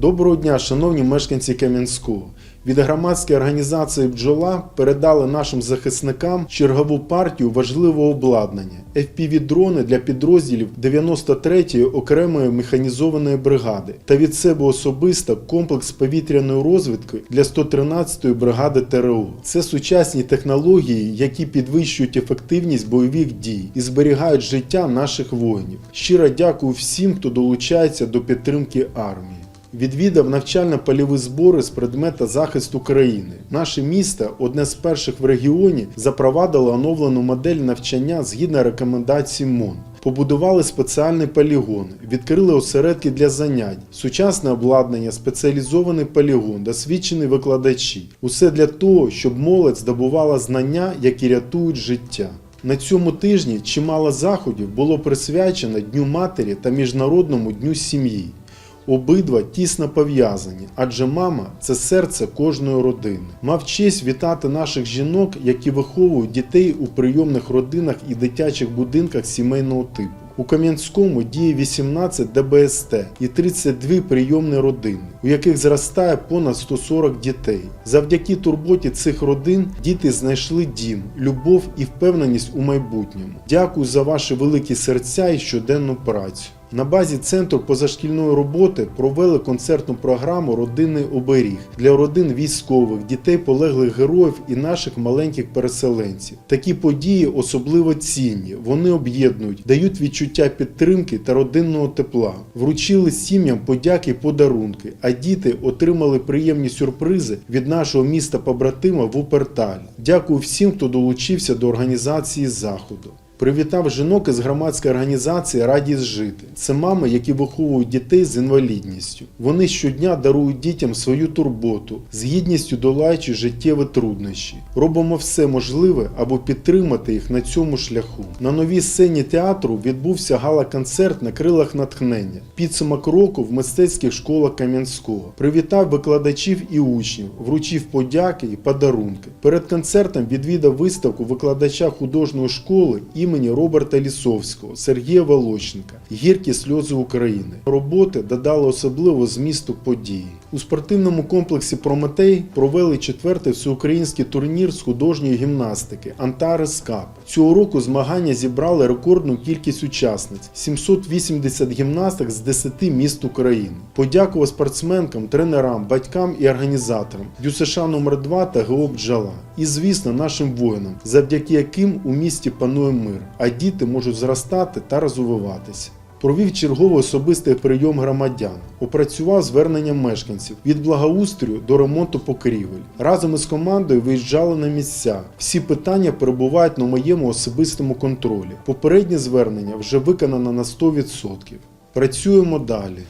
Доброго дня, шановні мешканці Кам'янського. Від громадської організації Бджола передали нашим захисникам чергову партію важливого обладнання FPV-дрони для підрозділів 93-ї окремої механізованої бригади та від себе особисто комплекс повітряної розвідки для 113-ї бригади ТРО. Це сучасні технології, які підвищують ефективність бойових дій і зберігають життя наших воїнів. Щиро дякую всім, хто долучається до підтримки армії. Відвідав навчально-польові збори з предмета захисту країни. Наше місто, одне з перших в регіоні, запровадило оновлену модель навчання згідно рекомендацій МОН. Побудували спеціальний полігон, відкрили осередки для занять, сучасне обладнання, спеціалізований полігон, досвідчені викладачі. Усе для того, щоб молодь здобувала знання, які рятують життя. На цьому тижні чимало заходів було присвячено Дню матері та Міжнародному дню сім'ї. Обидва тісно пов'язані, адже мама це серце кожної родини. Мав честь вітати наших жінок, які виховують дітей у прийомних родинах і дитячих будинках сімейного типу. У Кам'янському діє 18 ДБСТ і 32 прийомні родини, у яких зростає понад 140 дітей. Завдяки турботі цих родин діти знайшли дім, любов і впевненість у майбутньому. Дякую за ваші великі серця і щоденну працю. На базі центру позашкільної роботи провели концертну програму Родинний оберіг для родин військових, дітей полеглих героїв і наших маленьких переселенців. Такі події особливо цінні. Вони об'єднують, дають відчуття підтримки та родинного тепла. Вручили сім'ям подяки й подарунки, а діти отримали приємні сюрпризи від нашого міста побратима Вуперталь. Дякую всім, хто долучився до організації заходу. Привітав жінок із громадської організації Радість жити. Це мами, які виховують дітей з інвалідністю. Вони щодня дарують дітям свою турботу, з гідністю долаючи життєві труднощі. Робимо все можливе, аби підтримати їх на цьому шляху. На новій сцені театру відбувся гала-концерт на крилах натхнення. Підсумок року в мистецьких школах Кам'янського. Привітав викладачів і учнів, вручив подяки і подарунки. Перед концертом відвідав виставку викладача художньої школи імені Роберта Лісовського, Сергія Волоченка, Гіркі сльози України. Роботи додали особливо змісту події. У спортивному комплексі Прометей провели четвертий всеукраїнський турнір з художньої гімнастики Антарес Кап. Цього року змагання зібрали рекордну кількість учасниць 780 гімнасток з 10 міст України. Подякував спортсменкам, тренерам, батькам і організаторам ДЮСШ номер 2 та ГО «Бджола». І, звісно, нашим воїнам, завдяки яким у місті панує мир, а діти можуть зростати та розвиватися. Провів черговий особистий прийом громадян, опрацював звернення мешканців від благоустрою до ремонту покрівель. Разом із командою виїжджали на місця. Всі питання перебувають на моєму особистому контролі. Попереднє звернення вже виконано на 100%. Працюємо далі.